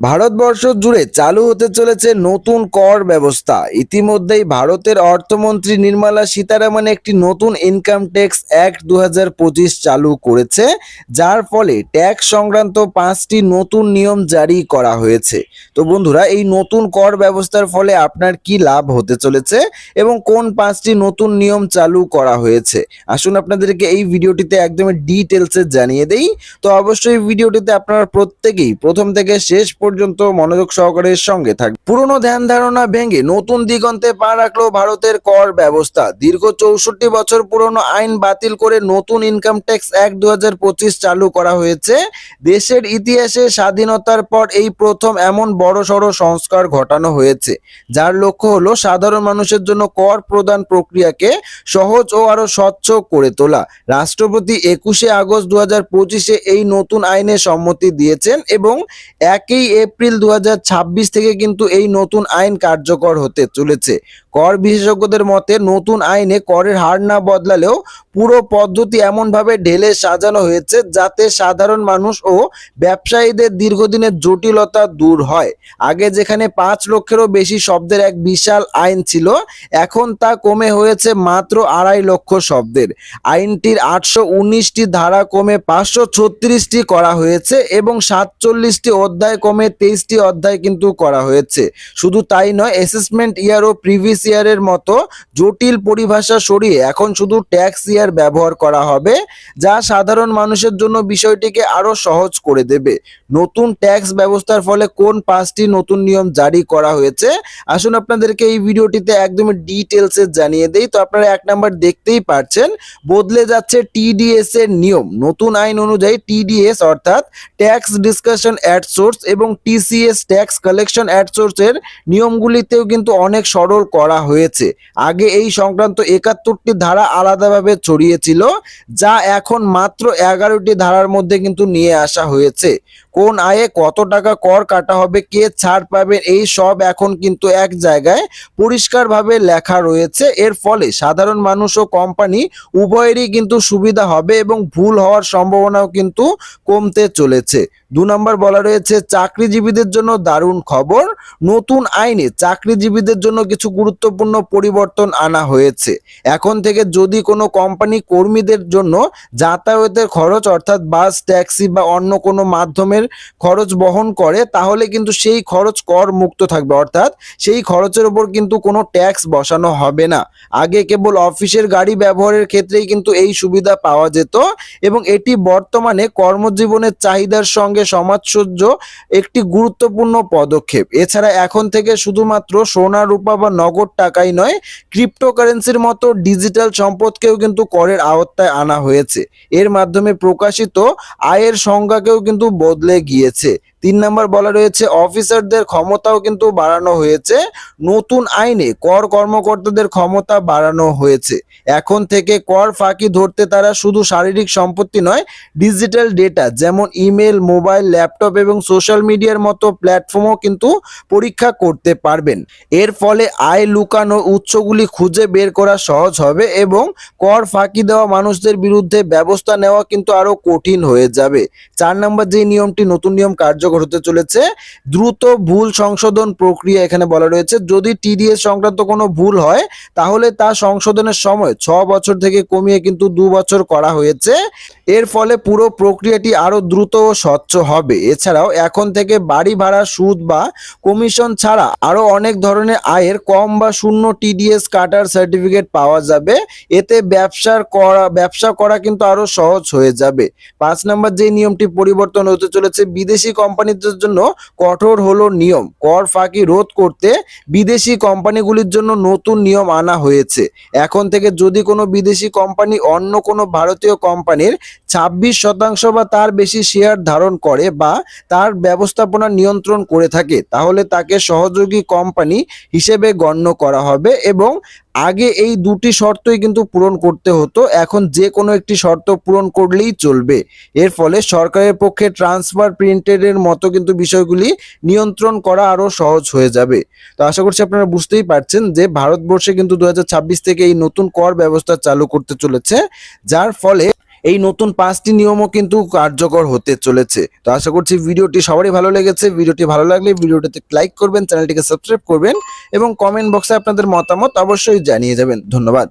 ভারতবর্ষ জুড়ে চালু হতে চলেছে নতুন কর ব্যবস্থা। ইতিমধ্যেই ভারতের অর্থমন্ত্রী নির্মলা সীতারামন একটি নতুন ইনকাম ট্যাক্স অ্যাক্ট দু চালু করেছে, যার ফলে ট্যাক্স সংক্রান্ত পাঁচটি নতুন নিয়ম জারি করা হয়েছে। তো বন্ধুরা, এই নতুন কর ব্যবস্থার ফলে আপনার কি লাভ হতে চলেছে এবং কোন পাঁচটি নতুন নিয়ম চালু করা হয়েছে? আসুন আপনাদেরকে এই ভিডিওটিতে একদমই ডিটেলসে জানিয়ে দেই। তো অবশ্যই ভিডিওটিতে আপনারা প্রত্যেকেই প্রথম থেকে শেষ পর্যন্ত মনোযোগ সহকারে সঙ্গে থাকবে পুরনো ধ্যান ধারণা ভেঙে নতুন দিগন্তে পা রাখল ভারতের কর ব্যবস্থা। দীর্ঘ চৌষট্টি বছর পুরনো আইন বাতিল করে নতুন ইনকাম ট্যাক্স অ্যাক্ট দু চালু করা হয়েছে। দেশের ইতিহাসে স্বাধীনতার পর এই প্রথম এমন বড় সড় সংস্কার ঘটানো হয়েছে। যার লক্ষ্য হলো সাধারণ মানুষের জন্য কর প্রদান প্রক্রিয়াকে সহজ ও আরও স্বচ্ছ করে তোলা। রাষ্ট্রপতি একুশে আগস্ট দু এই নতুন আইনে সম্মতি দিয়েছেন এবং একই এপ্রিল দু হাজার ছাব্বিশ থেকে কিন্তু এই নতুন আইন কার্যকর হতে চলেছে। কর বিশেষজ্ঞদের মতে, নতুন আইনে করের হার না বদলালেও পুরো পদ্ধতি এমনভাবে ঢেলে সাজানো হয়েছে যাতে সাধারণ মানুষ ও ব্যবসায়ীদের দীর্ঘদিনের জটিলতা দূর হয়। আগে যেখানে পাঁচ লক্ষেরও বেশি শব্দের এক বিশাল আইন ছিল, এখন তা কমে হয়েছে মাত্র আড়াই লক্ষ শব্দের। আইনটির আটশো উনিশটি ধারা কমে পাঁচশো ছত্রিশটি করা হয়েছে এবং সাতচল্লিশটি অধ্যায় কমে তেইশটি অধ্যায় কিন্তু করা হয়েছে। শুধু তাই নয় অ্যাসেসমেন্ট ইয়ার ও প্রিভিয়াস ইয়ারের মতো জটিল পরিভাষা সরিয়ে এখন শুধু ট্যাক্স ইয়ার ব্যবহার করা হবে, যা সাধারণ মানুষের জন্য বিষয়টিকে আরও সহজ করে দেবে। নতুন ট্যাক্স ব্যবস্থার ফলে কোন পাঁচটি নতুন নিয়ম জারি করা হয়েছে? আসুন আপনাদেরকে এই ভিডিওটিতে একদমই ডিটেলসে জানিয়ে দেই। তো আপনারা এক নাম্বার দেখতেই পারছেন, বদলে যাচ্ছে টিডিএস এর নিয়ম। নতুন আইন অনুযায়ী টিডিএস অর্থাৎ ট্যাক্স ডিসকাশন অ্যাট সোর্স এবং TCS tax collection at source এর নিয়মগুলিতেও কিন্তু অনেক সরল করা হয়েছে। আগে এই সংক্রান্ত একাত্তরটি ধারা আলাদাভাবে ছড়িয়েছিল, যা এখন মাত্র এগারোটি ধারার মধ্যে কিন্তু নিয়ে আসা হয়েছে। কোন আয়ে কত টাকা কর কাটা হবে, কে ছাড় পাবেন এই সব এখন কিন্তু এক জায়গায় পরিষ্কারভাবে লেখা রয়েছে। এর ফলে সাধারণ মানুষ ও কোম্পানি উভয়েরই কিন্তু সুবিধা হবে এবং ভুল হওয়ার সম্ভাবনাও কিন্তু কমতে চলেছে। দু নম্বর বলা রয়েছে, চাকরিজীবীদের জন্য দারুণ খবর। নতুন আইনে চাকরিজীবীদের জন্য কিছু গুরুত্বপূর্ণ পরিবর্তন আনা হয়েছে। এখন থেকে যদি কোনো কোম্পানি কর্মীদের জন্য যাতায়াতের খরচ, অর্থাৎ বাস, ট্যাক্সি বা অন্য কোনো মাধ্যমের খরচ বহন করে, তাহলে কিন্তু সেই খরচ কর মুক্ত থাকবে। অর্থাৎ সেই খরচের উপর কিন্তু কোনো ট্যাক্স বসানো হবে না। আগে কেবল অফিসের গাড়ি ব্যবহারের ক্ষেত্রেই কিন্তু এই সুবিধা পাওয়া যেত এবং এটি বর্তমানে কর্মজীবনের চাহিদার সঙ্গে সমাজসহ্য একটি গুরুত্বপূর্ণ পদক্ষেপ। এছাড়া এখন থেকে শুধুমাত্র সোনা, রূপা বা নগদ টাকাই নয়, ক্রিপ্টোকারেন্সির মতো ডিজিটাল সম্পদকেও কিন্তু করের আওতায় আনা হয়েছে। এর মাধ্যমে প্রকাশিত আয়ের সংজ্ঞাকেও কিন্তু বদলে গিয়েছে। তিন নম্বর বলা রয়েছে, অফিসারদের ক্ষমতাও কিন্তু বাড়ানো হয়েছে। নতুন আইনে কর কর্মকর্তাদের ক্ষমতা বাড়ানো হয়েছে। এখন থেকে কর ফাঁকি ধরতে তারা শুধু শারীরিক সম্পত্তি নয়, ডিজিটাল ডেটা যেমন ইমেল, মোবাইল, ল্যাপটপ এবং সোশ্যাল মিডিয়ার মতো প্ল্যাটফর্মও কিন্তু পরীক্ষা করতে পারবেন। এর ফলে আয় লুকানো উৎসগুলি খুঁজে বের করা সহজ হবে এবং কর ফাঁকি দেওয়া মানুষদের বিরুদ্ধে ব্যবস্থা নেওয়া কিন্তু আরও কঠিন হয়ে যাবে। চার নম্বর যে নিয়মটি নতুন নিয়ম কার্যকর হতে চলেছে। দ্রুত ভুল সংশোধন প্রক্রিয়া এখানে বলা রয়েছে। যদি টিডিএস সংক্রান্ত কোনো ভুল হয়, তাহলে তা সংশোধনের সময় ছ বছর থেকে কমিয়ে কিন্তু দু বছর করা হয়েছে। এর ফলে পুরো প্রক্রিয়াটি আরও দ্রুত ও স্বচ্ছ হবে। এছাড়াও এখন থেকে বাড়ি ভাড়া, সুদ বা কমিশন ছাড়া আরও অনেক ধরনের আয়ের কম বা শূন্য টিডিএস কাটার সার্টিফিকেট পাওয়া যাবে। এতে ব্যবসার করা, ব্যবসা করা কিন্তু আরও সহজ হয়ে যাবে। পাঁচ নম্বর যে নিয়মটি পরিবর্তন হতে চলেছে বিদেশি কোম্পানিদের জন্য কঠোর হলো নিয়ম। কর ফাঁকি রোধ করতে বিদেশি কোম্পানিগুলির জন্য নতুন নিয়ম আনা হয়েছে। এখন থেকে যদি কোনো বিদেশি কোম্পানি অন্য কোনো ভারতীয় কোম্পানির ছাব্বিশ শতাংশ বা তার বেশি শেয়ার ধারণ করে বা তার ব্যবস্থাপনা নিয়ন্ত্রণ করে থাকে, তাহলে তাকে সহযোগী কোম্পানি হিসেবে গণ্য করা হবে এবং আগে এই দুটি শর্তই কিন্তু পূরণ করতে হতো, এখন যে কোনো একটি শর্ত পূরণ করলেই চলবে। এর ফলে সরকারের পক্ষে ট্রান্সফার প্রিন্টেডের মতো কিন্তু বিষয়গুলি নিয়ন্ত্রণ করা আরও সহজ হয়ে যাবে। তো আশা করছি আপনারা বুঝতেই পারছেন যে ভারতবর্ষে কিন্তু দু হাজার ছাব্বিশ থেকে এই নতুন কর ব্যবস্থা চালু করতে চলেছে, যার ফলে এই নতুন পাঁচটি নিয়মও কিন্তু কার্যকর হতে চলেছে। তো আশা করছি ভিডিওটি সবারই ভালো লেগেছে। ভিডিওটি ভালো লাগলে ভিডিওটিতে লাইক করবেন, চ্যানেলটিকে সাবস্ক্রাইব করবেন এবং কমেন্ট বক্সে আপনাদের মতামত অবশ্যই জানিয়ে যাবেন। ধন্যবাদ।